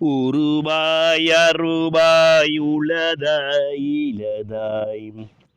உருவாய் அருபாய் உளதாய் இலதாய்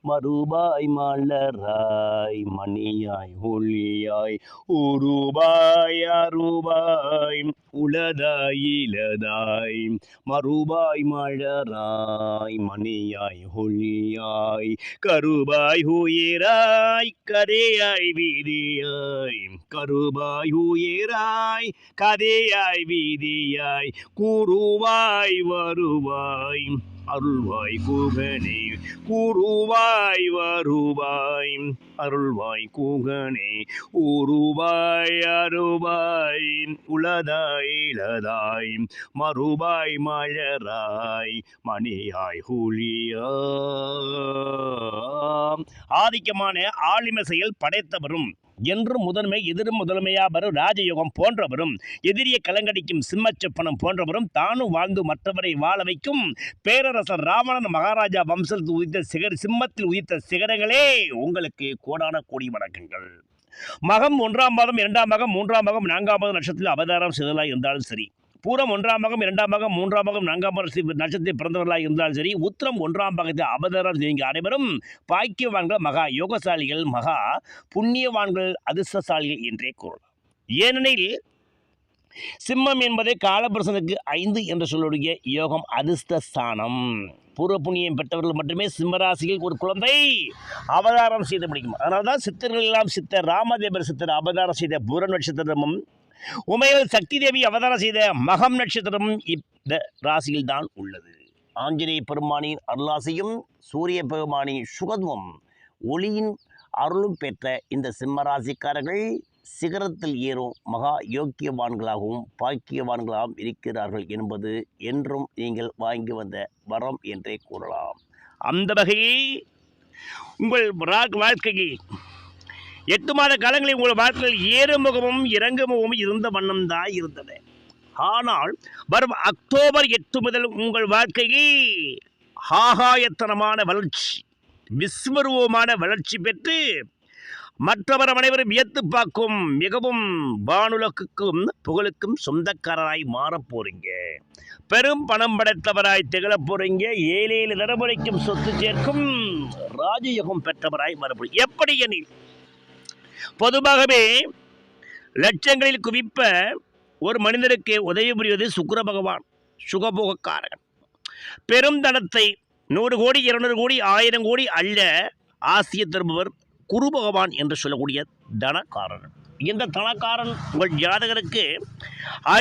மறுபாய் மலராய் மணியாய் ஒளியாய் உருபாய் அருபாய் உளதாய் இலதாய் மறுபாய் மலராய் மணியாய் ஒளியாய் கருபாய் உயிராய் கதையாய் வீதியாய் கருபாய் உயிராய் கதையாய் வீதியாய் கூறுவாய் வருவாய். அருள்வாய் கூகனே கூறுவாய் வருவாய். அருள்வாய் கூகனே ஊருவாய் அருவாய். உளதாய் இளதாய் மறுபாய் மலராய். மணியாய் ஹூலியா. ஆதிக்கமான ஆளுமை செயல் படைத்தவரும் என்று முதன்மை எதிரும் முதன்மையாபரும் ராஜயோகம் போன்றவரும் எதிரியை கலங்கடிக்கும் சிம்மச்சப்பனம் போன்றவரும் தானும் வாழ்ந்து மற்றவரை வாழ வைக்கும் பேரரசர் ராமணன் மகாராஜா வம்சத்தில் உதித்த சிகர் சிம்மத்தில் உதித்த சிகரங்களே உங்களுக்கு கோடான கோடி வணக்கங்கள். மகம் ஒன்றாம் மாதம் இரண்டாம் மகம் மூன்றாம் மகம் நான்காம் மகம் நட்சத்திரத்தில் அவதாரம் செய்தலாக இருந்தாலும் சரி. பூரம் ஒன்றாம் மகம் இரண்டாம் மகம் மூன்றாம் மகம் நான்காம் மகம் நட்சத்திரத்தில் பிறந்தவர்களாக இருந்தாலும் சரி உத்திரம் ஒன்றாம் பாகத்தில் அவதாரம் செய்யுங்க. அனைவரும் பாக்கியவான்கள் மகா யோகசாலிகள் மகா புண்ணியவான்கள் அதிர்ஷ்டசாலிகள் என்றே கூறலாம். ஏனெனில் சிம்மம் என்பதே காலபுருஷனுக்கு ஐந்து என்று சொல்லுடைய யோகம் அதிர்ஷ்ட ஸ்தானம். பூர்வ புண்ணியம் பெற்றவர்கள் மட்டுமே சிம்மராசியில் ஒரு குழந்தை அவதாரம் செய்து முடிக்கும் அதனால தான் சித்தர்கள் எல்லாம் சித்தர் ராமதேவர் சித்தர் அவதாரம் செய்த பூர நட்சத்திரமும் உமையில் சக்தி தேவி அவதாரம் செய்த மகம் நட்சத்திரமும் இந்த ராசியில் தான் உள்ளது. ஆஞ்சநேய பெருமானின் அருளாசியும் சூரிய பெருமானின் சுகத்துவம் ஒளியின் அருளும் பெற்ற இந்த சிம்மராசிக்காரர்கள் சிகரத்தில் ஏறும் மகா யோக்கியவான்களாகவும் பாக்கியவான்களாகவும் இருக்கிறார்கள் என்பது என்றும் நீங்கள் வாங்கி வந்த வரம் என்றே கூறலாம். அந்த வகையை உங்கள் வாழ்க்கையை எட்டு மாத காலங்களில் உங்கள் வாழ்க்கையில் ஏறுமுகமும் இறங்குமுகமும் இருந்த வண்ணம் தான் இருந்தது. ஆனால் வரும் அக்டோபர் எட்டு முதல் உங்கள் வாழ்க்கையை ஆகாயத்தனமான வளர்ச்சி விஸ்வரூபமான வளர்ச்சி பெற்று மற்றவர் அனைவரும் வியத்து பார்க்கும் மிகவும் வானுலகுக்கும் புகழுக்கும் சொந்தக்காரராய் மாறப் போறீங்க. பெரும் பணம் படைத்தவராய் திகழப் போறீங்க. ஏழையில் ஏழு சொத்து சேர்க்கும் ராஜயோகம் பெற்றவராய் வரப்போம் எப்படி எனில் பொதுவாகவே லட்சங்களில் குவிப்ப ஒரு மனிதருக்கு உதவி புரிவது சுக்கர பகவான் சுகபோகக்காரன். பெரும் தனத்தை நூறு கோடி இருநூறு கோடி ஆயிரம் கோடி அல்ல ஆசிய தருபவர் குரு பகவான் என்று சொல்லக்கூடிய தனக்காரன். இந்த தனக்காரன் உங்கள் ஜாதகருக்கு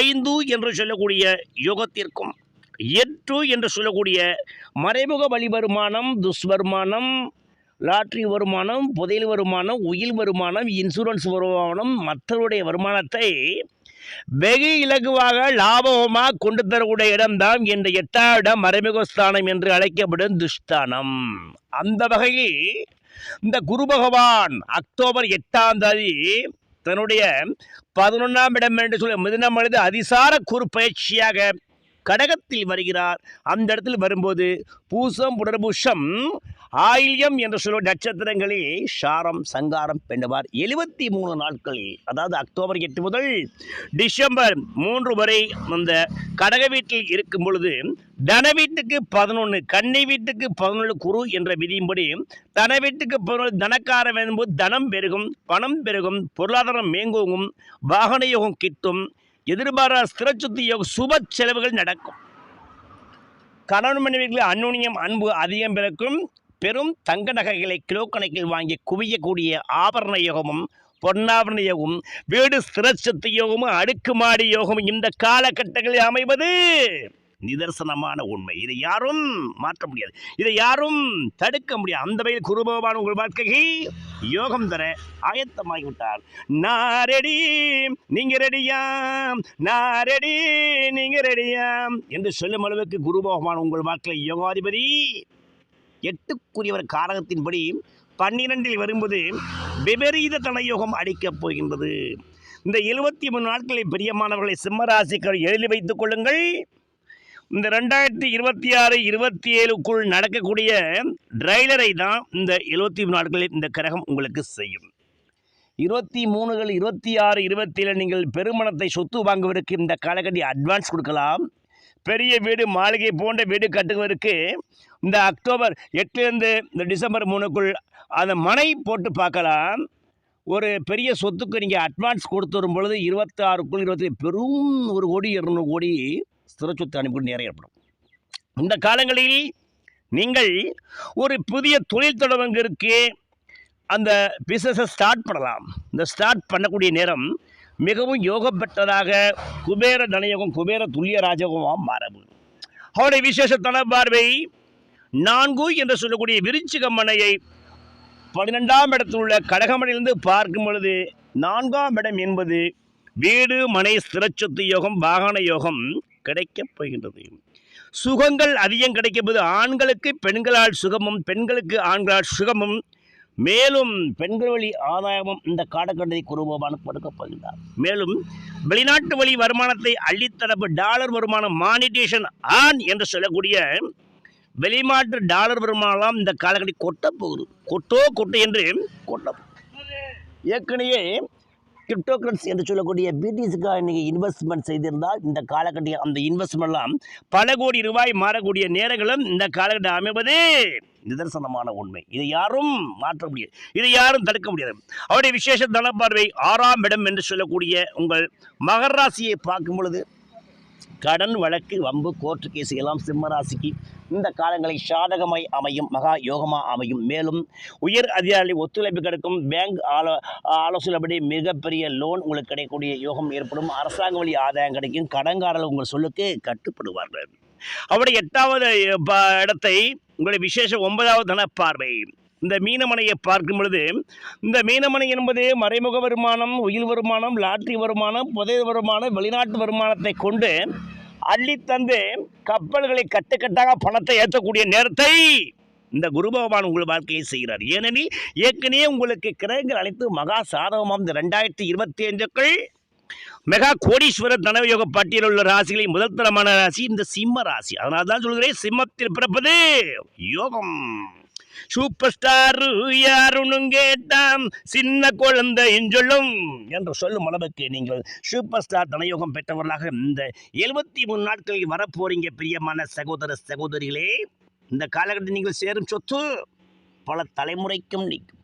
ஐந்து என்று சொல்லக்கூடிய யோகத்திற்கும் எட்டு என்று சொல்லக்கூடிய மறைமுக வழி வருமானம் துஷ்வருமானம் லாட்ரி வருமானம் புதையல் வருமானம் உயில் வருமானம் இன்சூரன்ஸ் வருமானம் மற்றவருடைய வருமானத்தை வெகு இலகுவாக லாபகமாக கொண்டு தரக்கூடிய இடம்தான் என்ற எட்டாம் இடம் மறைமுக ஸ்தானம் என்று அழைக்கப்படும் துஷ்தானம். அந்த வகையில் இந்த குரு பகவான் அக்டோபர் எட்டாம் தேதி தன்னுடைய பதினொன்றாம் இடம் என்று சொல்லி மிதனம் அல்லது அதிசார குரு பயிற்சியாக கடகத்தில் வருகிறார். அந்த இடத்தில் வரும்போது பூசம் புனர்பூஷம் ஆயில்யம் என்று சொல்லும் நட்சத்திரங்களில் சாரம் சங்காரம் பெண்டவார் எழுபத்தி மூணு நாட்களில் அதாவது அக்டோபர் எட்டு முதல் டிசம்பர் மூன்று வரை அந்த கடக வீட்டில் இருக்கும் பொழுது தன வீட்டுக்கு பதினொன்று கன்னி வீட்டுக்கு பதினொன்று குரு என்ற விதியின்படி தன வீட்டுக்கு பதினொன்று தனக்காரம் என்பது தனம் பெருகும் பணம் பெருகும் பொருளாதாரம் மேங்கோங்கும் வாகன யோகம் கிட்டும் எதிர்பாராத ஸ்திரச்சுத்தி யோகம் சுப செலவுகள் நடக்கும். கணவன் மனைவிகளில் அந்நுண்ணியம் அன்பு அதிகம் பிறக்கும் பெரும் தங்க நகைகளை கிலோ கணக்கில் வாங்கி குவியக்கூடிய ஆபரண யோகமும் பொன்னாபரண யோகம் வீடு ஸ்திரச்சத்து யோகமும் அடுக்குமாடி யோகமும் இந்த காலகட்டங்களில் அமைவது நிதர்சனமான உண்மை. இதை யாரும் மாற்ற முடியாது. இதை யாரும் தடுக்க முடியாது. அந்த வகையில் குரு பகவான் உங்கள் வாழ்க்கைக்கு யோகம் தர ஆயத்தமாகிவிட்டார் நான் ரெடி நீங்க ரெடியாம் நான் ரெடி நீங்க ரெடியாம் என்று சொல்லும் அளவுக்கு குரு பகவான் உங்கள் வாழ்க்கையில் யோகாதிபதி எட்டுக்குரியவர் காரகத்தின்படி பன்னிரெண்டில் வரும்போது விபரீத தனயோகம் அடிக்கப் போகின்றது. இந்த எழுபத்தி மூணு நாட்களில் பிரியமானவர்களை சிம்மராசிக்கர் எழுதி வைத்துக் கொள்ளுங்கள். இந்த ரெண்டாயிரத்தி இருபத்தி ஆறு இருபத்தி ஏழுக்குள் நடக்கக்கூடிய ட்ரைலரை தான் இந்த எழுபத்தி மூணு நாட்களில் இந்த கிரகம் உங்களுக்கு செய்யும். இருபத்தி மூணுகள் இருபத்தி ஆறு இருபத்தி ஏழு நீங்கள் பெருமணத்தை சொத்து வாங்குவதற்கு இந்த காலகட்டி அட்வான்ஸ் கொடுக்கலாம். பெரிய வீடு மாளிகை போன்ற வீடு கட்டுவதற்கு இந்த அக்டோபர் எட்டுலேருந்து இந்த டிசம்பர் மூணுக்குள் அந்த மனை போட்டு பார்க்கலாம். ஒரு பெரிய சொத்துக்கு நீங்கள் அட்வான்ஸ் கொடுத்து வரும் பொழுது இருபத்தாறுக்குள் இருபத்தி பெரும் ஒரு கோடி இரநூறு கோடி ஸ்திர சொத்து அனுப்பி நேரம் ஏற்படும். இந்த காலங்களில் நீங்கள் ஒரு புதிய தொழில் தொடங்குவதற்கு அந்த பிஸ்னஸை ஸ்டார்ட் பண்ணலாம். இந்த ஸ்டார்ட் பண்ணக்கூடிய நேரம் மிகவும் யோகம் பெற்றதாக குபேர தனயோகம் குபேர துல்லிய ராஜயோகமாக மாறவு அவருடைய விசேஷ தனப்பார்வை நான்கு என்று சொல்லக்கூடிய விருச்சிக மனையை பன்னிரெண்டாம் இடத்தில் உள்ள கடகமனையிலிருந்து பார்க்கும் பொழுது நான்காம் இடம் என்பது வீடு மனை ஸ்திரச்சொத்து யோகம் வாகன யோகம் கிடைக்கப் போகின்றது. சுகங்கள் அதிகம் கிடைக்கப்போது ஆண்களுக்கு பெண்களால் சுகமும் பெண்களுக்கு ஆண்களால் சுகமும் மேலும் பெண்கள் வழி ஆதாயமும் இந்த காலக்கட்டத்தை குருபமான கொடுக்கப்படுகிறார் மேலும் வெளிநாட்டு வழி வருமானத்தை அள்ளித்தரப்பு டாலர் வருமானம் மானிட்டேஷன் ஆன் என்று சொல்லக்கூடிய வெளிநாட்டு டாலர் வருமானம் இந்த காலக்கட்டை கொட்ட போகுது. கொட்டோ கொட்டு என்று கொட்ட ஏற்கனவே கிரிப்டோ கரன்சி என்று சொல்லக்கூடிய பிடிஎஸ்க்காக நீங்கள் இன்வெஸ்ட்மெண்ட் செய்திருந்தால் இந்த காலகட்டிய அந்த இன்வெஸ்ட்மெண்ட்லாம் பல கோடி ரூபாய் மாறக்கூடிய நேரங்களும் இந்த காலகட்டம் அமைவது நிதர்சனமான உண்மை. இதை யாரும் மாற்ற முடியாது. இதை யாரும் தடுக்க முடியாது. அவருடைய விசேஷ தனப்பார்வை ஆறாம் இடம் என்று சொல்லக்கூடிய உங்கள் மகராசியை பார்க்கும் பொழுது கடன் வழக்கு வம்பு கோர்ட்டு கேஸ் எல்லாம் சிம்மராசிக்கு இந்த காலங்களில் சாதகமாய் அமையும் மகா யோகமாக அமையும். மேலும் உயர் அதிகாரி ஒத்துழைப்பு கிடைக்கும். பேங்க் ஆலோ ஆலோசனைப்படி மிகப்பெரிய லோன் உங்களுக்கு கிடைக்கக்கூடிய யோகம் ஏற்படும். அரசாங்க வழி ஆதாயம் கிடைக்கும். கடன்காரர்கள் உங்கள் சொல்லுக்கு கட்டுப்படுவார்கள். அவருடைய எட்டாவது ப- இடத்தை உங்களுடைய விசேஷ ஒன்பதாவது தன பார்வை இந்த மீனமனையை பார்க்கும் பொழுது இந்த மீனமனை என்பது மறைமுக வருமானம் உயிர் வருமானம் லாட்ரி வருமானம் புதை வருமானம் வெளிநாட்டு வருமானத்தை கொண்டு அள்ளித்தந்து கப்பல்களை கட்டுக்கட்டாக பணத்தை ஏற்றக்கூடிய நேரத்தை இந்த குரு பகவான் உங்கள் வாழ்க்கையை செய்கிறார். ஏனெனில் ஏற்கனவே உங்களுக்கு கிரகங்கள் அனைத்து மகா சாதகமாம். இந்த ரெண்டாயிரத்தி இருபத்தி ஐந்துக்குள் மெகா கோடீஸ்வரர் தனவயோக பட்டியலில் உள்ள ராசிகளை முதல் தரமான ராசி இந்த சிம்ம ராசி. அதனால தான் சொல்கிறேன் சிம்மத்தில் பிறப்பது யோகம். சூப்பர் ஸ்டார் யாருன்னு கேட்டாம். சின்ன குழந்தை சொல்லும் என்று சொல்லும் அளவுக்கு நீங்கள் சூப்பர் ஸ்டார் தனயோகம் பெற்றவர்களாக இந்த எழுபத்தி மூணு நாட்களில் வரப்போறீங்க பிரியமான சகோதர சகோதரிகளே. இந்த காலகட்டத்தில் நீங்கள் சேரும் சொத்து பல தலைமுறைக்கும் நிற்கும்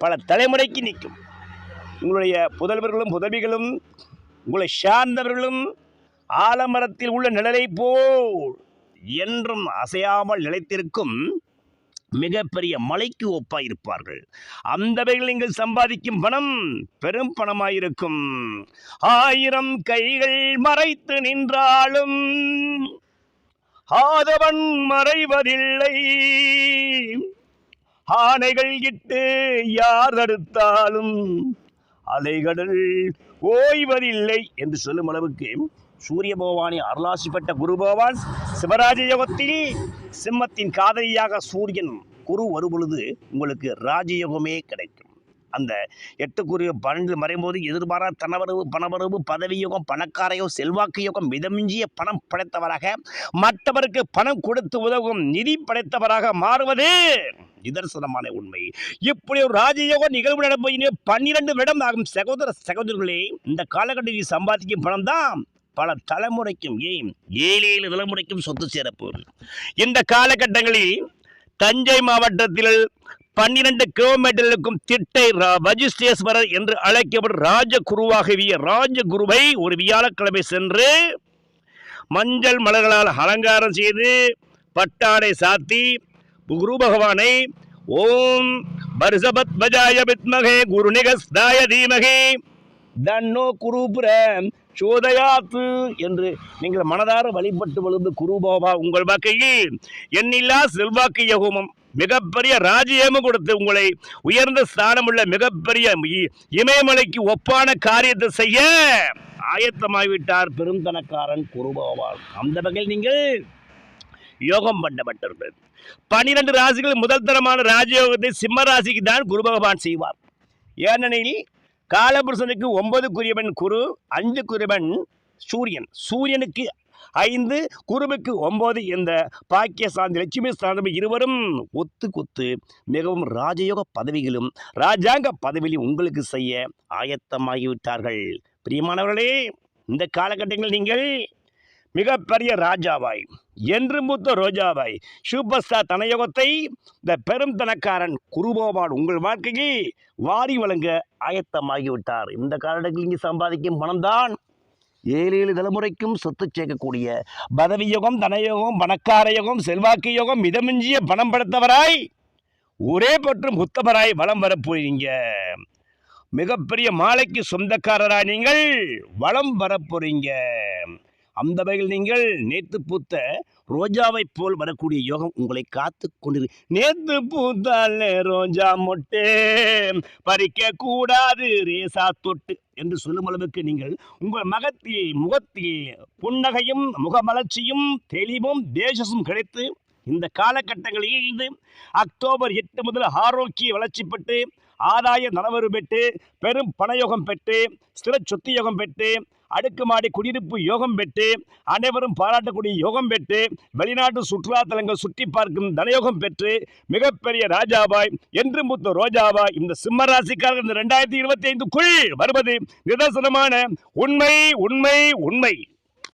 பல தலைமுறைக்கு நிற்கும் உங்களுடைய புதல்வர்களும் புதவிகளும் உங்களை சார்ந்தவர்களும் ஆலமரத்தில் உள்ள நிழலை போல் என்றும் அசையாமல் நிலைத்திருக்கும் மிகப்பெரிய மலைக்கு ஒப்பாயிருப்பார்கள். அந்தவைகள் அந்த வகையில் நீங்கள் சம்பாதிக்கும் பணம் பெரும் பணமாயிருக்கும். ஆயிரம் கைகள் மறைத்து நின்றாலும் ஆதவன் மறைவதில்லை. ஆனைகள் இட்டு யார் தடுத்தாலும் அலைகடல் ஓய்வதில்லை என்று சொல்லும் அளவுக்கு சூரிய பகவானை அருளாசிப்பட்ட குரு பகவான் சிவராஜ யோகத்தில் சிம்மத்தின் காதலியாக சூரியன் குரு வரும்பொழுது உங்களுக்கு ராஜயோகமே கிடைக்கும். அந்த எட்டுக்குரிய பன்னெண்டு மறையும்போது எதிர்பாரா தனவரவு பணவரவு பதவி யோகம் பணக்காரையோ செல்வாக்கு யோகம் மிதமிஞ்சிய பணம் படைத்தவராக மற்றவருக்கு பணம் கொடுத்து உதவும் நிதி படைத்தவராக மாறுவது நிதர்சனமான உண்மை. இப்படி ஒரு ராஜயோக நிகழ்வு நடப்பது பன்னிரண்டு வருடம் ஆகும். சகோதர சகோதரர்களே இந்த காலகட்டத்தில் சம்பாதிக்கும் பணம் தான் பல தலைமுறைக்கும் ஏன்? ஏழு ஏழு தலைமுறைக்கும் சொத்து சேரப்போகுது. இந்த காலகட்டங்களில் தஞ்சை மாவட்டத்தில் பன்னிரண்டு கிலோமீட்டர் இருக்கும் திட்டை ரா- என்று அழைக்கப்படும் ராஜகுருவாகவிய ராஜகுருவை ஒரு வியாழக்கிழமை சென்று மஞ்சள் மலர்களால் அலங்காரம் செய்து பட்டாடை சாத்தி குரு பகவானை ஓம் பர்சபத் பஜாய வித்மகே குரு நிகஸ்தாய தீமகே தன்னோ குருபுர சோதயாத்து என்று நீங்கள் மனதார வழிபட்டு விழுந்து குருபாபா உங்கள் வாக்கையில் எண்ணில்லா செல்வாக்கு யோகமும். மிகப்பெரிய ராஜ்யமும் கொடுத்து உங்களை உயர்ந்த ஸ்தானமுள்ள மிகப்பெரிய இ- இமயமலைக்கு ஒப்பான காரியத்தை செய்ய ஆயத்தமாகிவிட்டார் பெருந்தனக்காரன் குருபகவான் அந்த வகையில் நீங்கள் யோகம் பண்ணப்பட்டிருந்தது. பனிரெண்டு ராசிகள் முதல் தரமான ராஜயோகத்தை சிம்ம ராசிக்கு தான் குரு பகவான் செய்வார். ஏனெனில் காலபுருஷனுக்கு ஒன்பது குரியவன் குரு அஞ்சு குறிவன் சூரியன். சூரியனுக்கு ஐந்து குருவுக்கு ஒன்பது இந்த பாக்கிய சாந்தி லட்சுமி சாந்தம் இருவரும் ஒத்து கொத்து மிகவும் ராஜயோக பதவிகளும் ராஜாங்க பதவியிலும் உங்களுக்கு செய்ய ஆயத்தமாகிவிட்டார்கள். பிரியமானவர்களே இந்த காலகட்டங்களில் நீங்கள் மிகப்பெரிய ராஜாவாய் என்று மூத்த ரோஜாவாய் சூப்பர் ஸ்டார் தனயோகத்தை இந்த பெரும் தனக்காரன் குருபோபான் உங்கள் வாழ்க்கையை வாரி வழங்க ஆயத்தமாகிவிட்டார். இந்த காலகட்டத்தில் இங்கே சம்பாதிக்கும் பணம்தான் ஏழு ஏழு தலைமுறைக்கும் சொத்து சேர்க்கக்கூடிய பதவி யோகம் தனயோகம் பணக்கார யோகம் செல்வாக்கு யோகம் மிதமிஞ்சிய பணம் படுத்தவராய் ஒரே பற்றும் உத்தமராய் வலம் வரப்போறீங்க மிகப்பெரிய மாலைக்கு சொந்தக்காரராய் நீங்கள் வலம் வரப்போறீங்க அந்த வகையில் நீங்கள் நேத்து பூத்த ரோஜாவை போல் வரக்கூடிய யோகம் உங்களை காத்து கொண்டிரு நேத்து பூத்தாலே ரோஜா மொட்டே பறிக்க கூடாது ரேசா தொட்டு என்று சொல்லும் அளவுக்கு நீங்கள் உங்கள் மகத்தில் முகத்தில் புன்னகையும் முகமலர்ச்சியும் தெளிவும் தேசசும் கிடைத்து இந்த காலகட்டங்களில் இருந்து அக்டோபர் எட்டு முதல் ஆரோக்கிய வளர்ச்சி பெற்று ஆதாய நலவரு பெற்று பெரும் பணயோகம் பெற்று ஸ்திர சொத்து யோகம் பெற்று அடுக்குமாடி குடியிருப்பு யோகம் பெற்று அனைவரும் பாராட்டக்கூடிய யோகம் பெற்று வெளிநாட்டு சுற்றுலா தலங்கள் சுற்றி பார்க்கும் தனயோகம் பெற்று மிகப்பெரிய ராஜாவாய் என்று மூத்த ரோஜாவாய் இந்த சிம்ம ராசிக்காரர் இந்த ரெண்டாயிரத்தி இருபத்தி ஐந்துக்குள் வருவது நிதர்சனமான உண்மை உண்மை உண்மை.